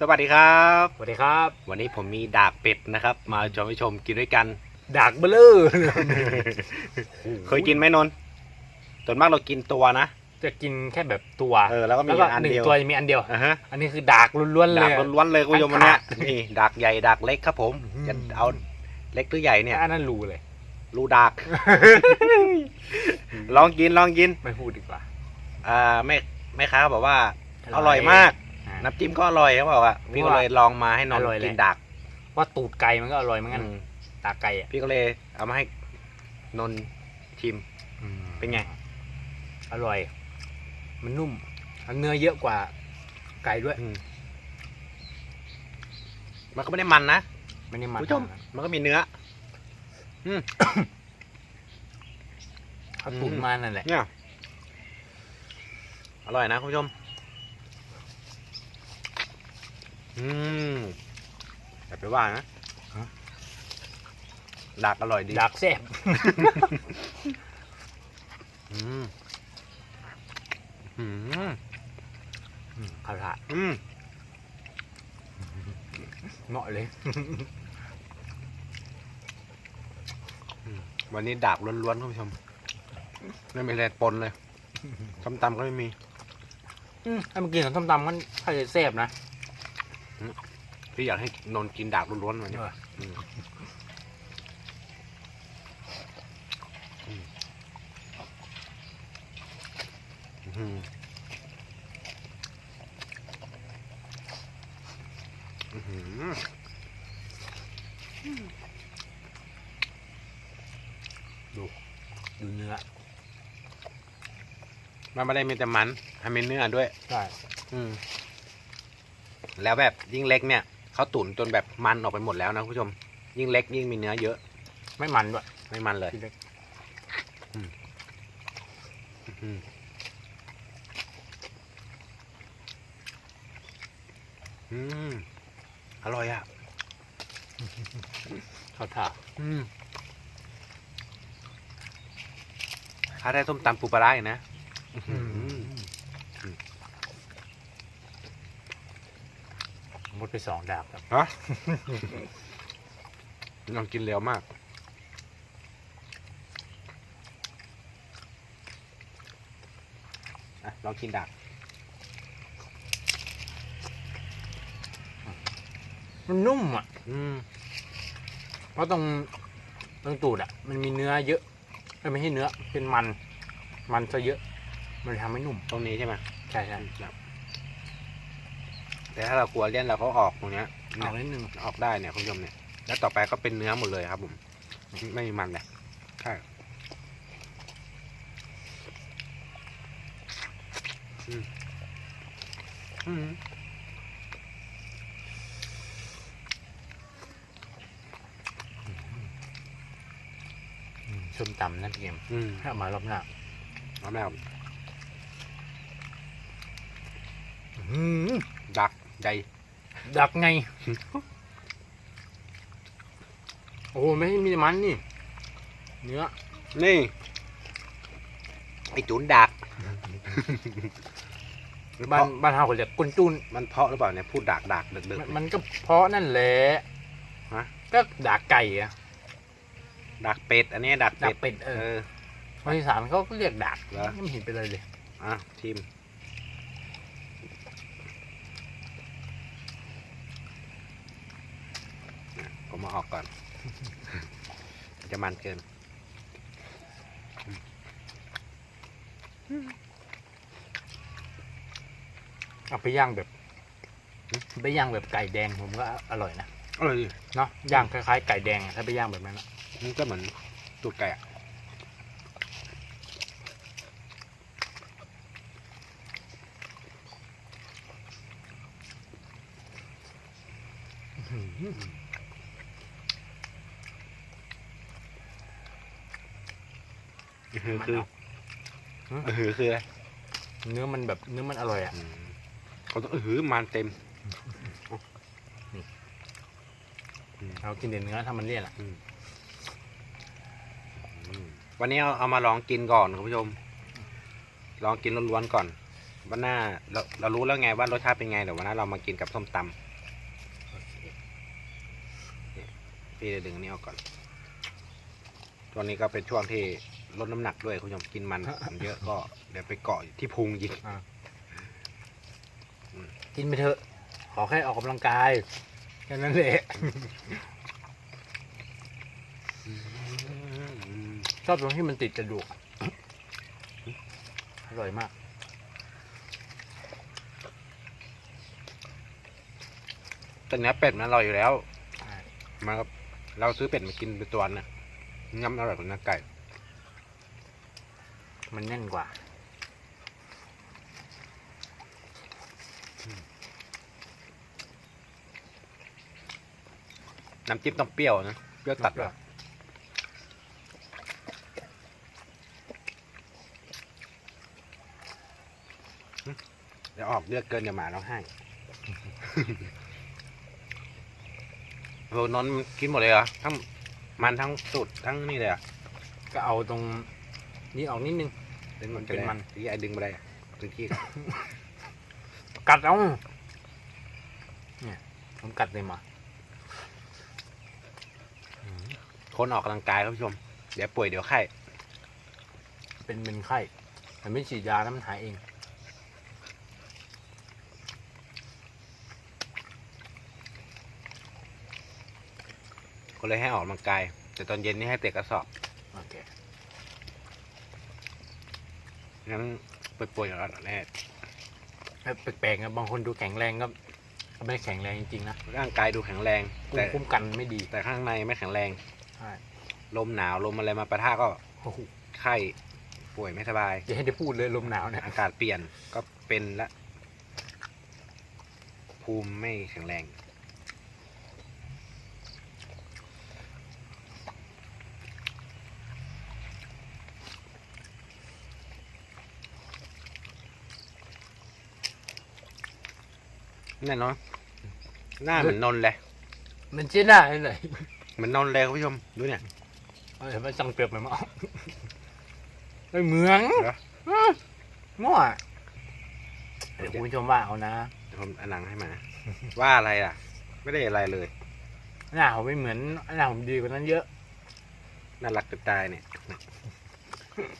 สวัสดีครับ สวัสดีครับ วันนี้ผมมีดากเป็ดนะครับ มาชมให้ชมกินด้วยกันดักเบลเลอร์เคยกินไหมนนท์ส่วนมากเรากินตัวนะ จะกินแค่แบบตัวเออแล้วก็มีแล้วก็อันหนึ่งเดียว ตัวจะมีอันเดียว อ่าฮะอันนี้คือดักล้วนๆเลดากย ล้วนๆเลยคุณผู้ชมวันเนี้ยขาดนี่ดากใหญ่ดากเล็กครับ ผมอื้อหือจะเอาเล็กหรือใหญ่เนี่ย อันนั้นรูเลย รูดาก ลองกินลองกินไม่พูดดีกว่า อ่าแม่แม่ค้าบอกว่า อร่อยมากอ่า น้ำจิ้มก็อร่อยเขาบอกว่าพี่ก็เลยลองมาให้นนอท์ร่อยเลยกินดากว่าตูดไก่มันก็อร่อยเหมือนกันอืมตาไก่อะพี่ก็เลยเอามาให้นนท์ชิมเป็นไง อร่อย มันนุ่มเนื้อเยอะกว่าไก่ด้วยอืมมันก็ไม่ได้มันนะไม่ได้มันคุณผู้ชมขนาดนั้นมันก็มีเนื้อเขาตุ๋นมานั่นแหละเนี่ยอร่อยนะคุณผู้ชม อืมอย่าไปว่านะดักอร่อยดีดักแซ่บอืมอืมอืมข้าวผัดอืมเหมาะเลย วันนี้ดากล้วนๆคุณผู้ชม ไม่มีอะไรปนเลยส้มตำก็ไม่มี อืมถ้ามันกินกับส้มตำมันถ้าจะแซ่บนะ พี่อยากให้นนท์กินดากล้วนๆวันนี้เอออืมอืมอืมอื้อหือดูเนื้อ มันไม่ได้มีแต่มัน ให้มีเนื้อด้วย ใช่ อืม แล้วแบบยิ่งเล็กเนี่ยเขาตุ๋นจนแบบมันออกไปหมดแล้วนะคุณผู้ชม ยิ่งเล็กยิ่งมีเนื้อเยอะ ไม่มันด้วยไม่มันเลยทีเล็กอืมอืมอร่อยอะข้าวผัดอืมถ้าได้ส้มตำปูปลาร้าอีกนะ อื้อหือ มดไปสองดาบครับฮะ ลองกินเร็วมาก อะลองกินดักมันนุ่มอะ อืม เพราะตรงตรงตูดอะ มันมีเนื้อเยอะเอ้ยไม่ใช่เนื้อ เป็นมัน มันซะเยอะ มันเลยทำให้นุ่ม ตรงนี้ใช่ไหมใช่ใช่ ครับ แต่ถ้าเรากลัวเลี่ยนเราก็ออกตรงเนี้ยเอานิดนึงออกได้เนี่ยคุณผู้ชมเนี่ย แล้วต่อไปก็เป็นเนื้อหมดเลยครับผม ไม่มีมันเลยใช่อืมอืมอืมส้มตำนั่นเองอืมถ้าเอามารอบหน้าเอาแล้วอืมดัก ใหญ่ดักไง โอ้โหไม่ใช่มีแต่มันนี่ เนื้อ นี่ไอจุนดักบ้านบ้านเฮาเขาเรียกกุนจุน มันเพาะหรือเปล่าเนี่ยพูดดักดักเดึกดึกมันมันก็เพราะนั่นแหละฮะก็ดักไก่อะดักเป็ด อันนี้ดักดัเป็กดเป็ด เอเอออภาษาสานเขาก็เรียกดักเหรอไม่เห็นเป็นไรเลย อะทีม ผมมาออกก่อน จะมันเกินเอาไปย่างแบบไปย่างแบบไก่แดงผมก็อร่อยนะอร่อยดิเนาะย่างคล้ายๆไก่แดงอะถ้าไปย่างแบบนั้นอะมันก็เหมือนตูดไก่อะอื้อ หือคืออื้อหือคืออะไรเนื้อมันแบบเนื้อมันอร่อยอะอืมเขาต้องอื้อหือมันเต็มเรากินแต่เนื้อถ้ามันเลี่ยนอะอืมวันนี้เอาเอามาลองกินก่อนคุณผู้ชม ลองกินล้วนๆก่อนวันหน้าเราเรารู้แล้วไงว่ารสชาติเป็นไงเดี๋ยววันหน้าเรามากินกับส้มตำโอเคพี่จะดึงอันนี้ออกก่อนช่วงนี้ก็เป็นช่วงที่ ลดน้ำหนักด้วยคุณผู้ชมกินมันมันเยอะก็เดี๋ยวไปเกาะที่พุงยิงกินไปเถอะ ขอแค่ออกกำลังกาย แค่นั้นแหละ ชอบตรงที่มันติดกระดูกอร่อยมาก แต่เนื้อเป็ดมันอร่อยอยู่แล้ว ใช่ มาครับ เราซื้อเป็ดมากินเป็นตัวน่ะง้ำอร่อยกว่าเนื้อไก่ มันแน่นกว่า น้ำจิ้มต้องเปรี้ยวนะ เปรี้ยวตัดเปรี้วเดี๋ยวออกเลือดเกินเดี๋ยวหมาร้องไห้โอ้นนกินหมดเลยเหรอทั้งมันทั้งสูตรทั้งนี่เลยอะก็เอาตรง นี้ออกนิดนึงดึงมันเป็นมันที่ไอ้ดึงไปได้อะดึงขี้กัดเอาเนี่ยผมกัดเลยมาคนออกกำลังกายครับผู้ชม เดี๋ยวป่วยเดี๋ยวไข้ เป็นเป็นไข้แต่ไม่ฉีดยาแล้วมันหายเองก็เลยให้ออกกำลังกาย แต่ตอนเย็นนี่ให้เตะกระสอบ โอเค งั้นป่วยๆแล้วแน่แปลกๆนะบางคนดูแข็งแรงก็ก็ไม่ได้แข็งแรงจริงๆนะร่างกายดูแข็งแรงภูแต่มิคุ้มกันไม่ดีแต่ข้างในไม่แข็งแรงใช่ลมหนาวลมอะไรมาปะทะก็โอ้โหไข้ป่วยไม่สบายอย่าให้ได้พูดเลยลมหนาวเนี่ยอากาศเปลี่ยนก็เป็นละ ภูมิไม่แข็งแรง แน่นอนหน้าเหมือนนนท์เลยมันเจ๊หน้าเลย เหมือนนนท์เลยคุณผู้ชมดูเนี่ยเอาเห็นไหมจังเปรียบไปมั้งไอ้เหมืองเหรออื้อมั่วเดี๋ยวคุณผู้ชมว่าเอานะเดี๋ยวผมเอาหนังให้มา ว่าอะไรล่ะ ไม่ได้อะไรเลย หน้าผมไม่เหมือนหน้าผมดีกว่านั้นเยอะ น่ารักจะตายเนี่ย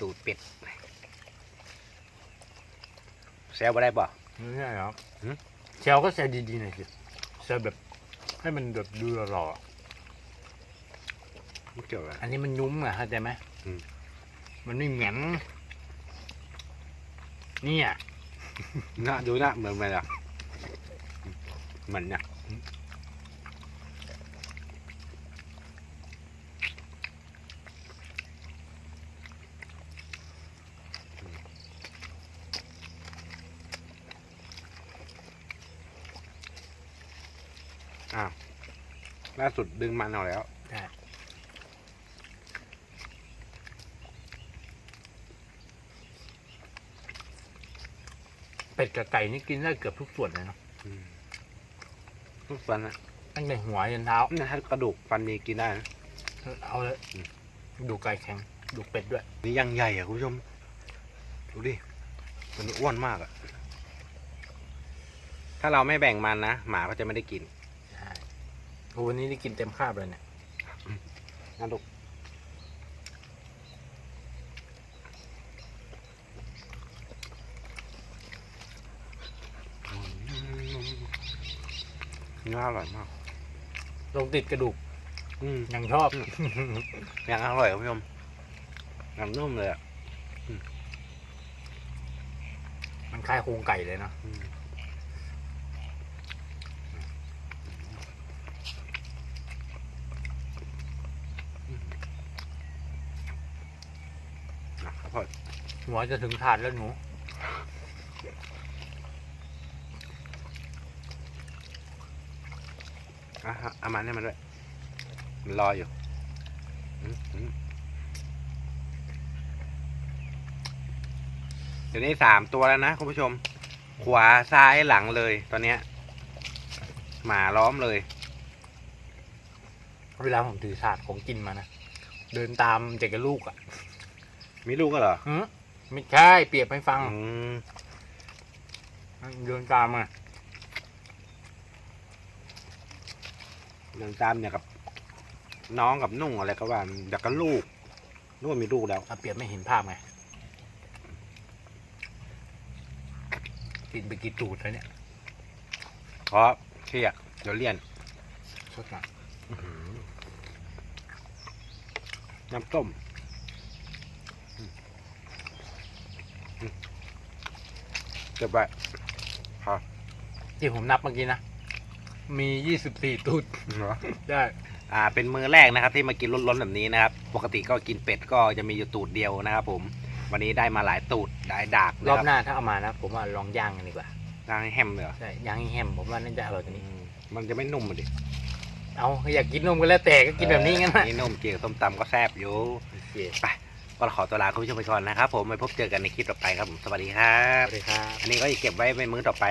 ตูดเป็ดแซวบ่ได้ป่ะไม่ใช่หรอ หืมเชลก็แซวดีๆหน่อยสิแซวแบบให้มันแบบดูหล่อไม่เกี่ยวกับๆอันนี้มันยุ้มอะเข้าใจไหมอืม มันไม่เหมือนเนี่ยหน้าดูหน้าเหมือนไหมล่ะเหมือนเนี่ย อ้าวล่าสุดดึงมันเอาแล้วใช่เป็ดกับไก่นี่กินได้เกือบทุกส่วนเลยเนาะอืมทุกฟันอะตั้งแต่หัวยันเท้า เนี่ยถ้ากระดูกฟันมีกินได้นะ เอาเลยอืม ดูไก่แข็ง ดูเป็ดด้วย นี่ยังใหญ่อะคุณผู้ชม ดูดิตัวนี้อ้วนมากอะถ้าเราไม่แบ่งมันนะ หมาก็จะไม่ได้กินใช่ โอ้วันนี้ได้กินเต็มคาบเลยเนี่ยนะลูกเนื้ออร่อยมาก ลงติดกระดูกอืมยังชอบ ยังอร่อยคุณผู้ชมยังนุ่มเลยอะ มันคล้ายโครงไก่เลยเนาะ อืมนะครับพ่อ หัวจะถึงถาดแล้วหนู อะฮะเอามันให้มันด้วยมันรออยู่อืมอืมเดี๋ยวนี้สามตัวแล้วนะคุณผู้ชม ขวาซ้ายหลังเลยตอนเนี้ย หมาล้อมเลย เวลาผมถือถาดของกินมานะ เดินตามเด็กกับลูกอะ มีลูกก็เหรอ หืม ไม่ใช่ เปรียบให้ฟังอืมเดินตามมาเรื่องตามเนี่ยกับ น้องกับนุ่งอะไรก็ว่าอยากกับลูกนุ่งมีลูกแล้ว เอาเปรียบไม่เห็นภาพไง กินไปกี่ตูดแล้วเนี่ยเพราะเครียดเดี๋ยวเลี่ยนสดหน่อยอื้อหือน้ำต้มอืมอืม เก็บไว้ที่ผมนับเมื่อกี้นะ มียี่สิบสี่ตูดเหรอได้ อ่า เป็นมือแรกนะครับ ที่มากินล้นๆแบบนี้นะครับ ปกติก็กินเป็ดก็จะมีอยู่ตูดเดียวนะครับผม วันนี้ได้มาหลายตูดหลายดากรอบนะคหน้าถ้าเอามานะ ผมว่าลองย่างกันดีกว่าย่างให้แฮมเลยเหรอใช่ ย่างให้แฮมผมว่าน่าจะอร่อยกว่านี้อืมมันจะไม่นุ่มอะดิเอาอยากกินนมก็แล้วแต่ก็กินแบบนี้งั้นนะนี่นุ่มเกี่ยวกับส้มตำก็แซ่บอยู่ โอเค ก็ขอตัวลาคุณผู้ชมไปก่อนนะครับผมไปพบเจอกันในคลิปต่อไปครับผมสวัสดีครัสบวัสดีครับ อันนี้ก็จะเก็บไว้เป็นมื้อต่อไป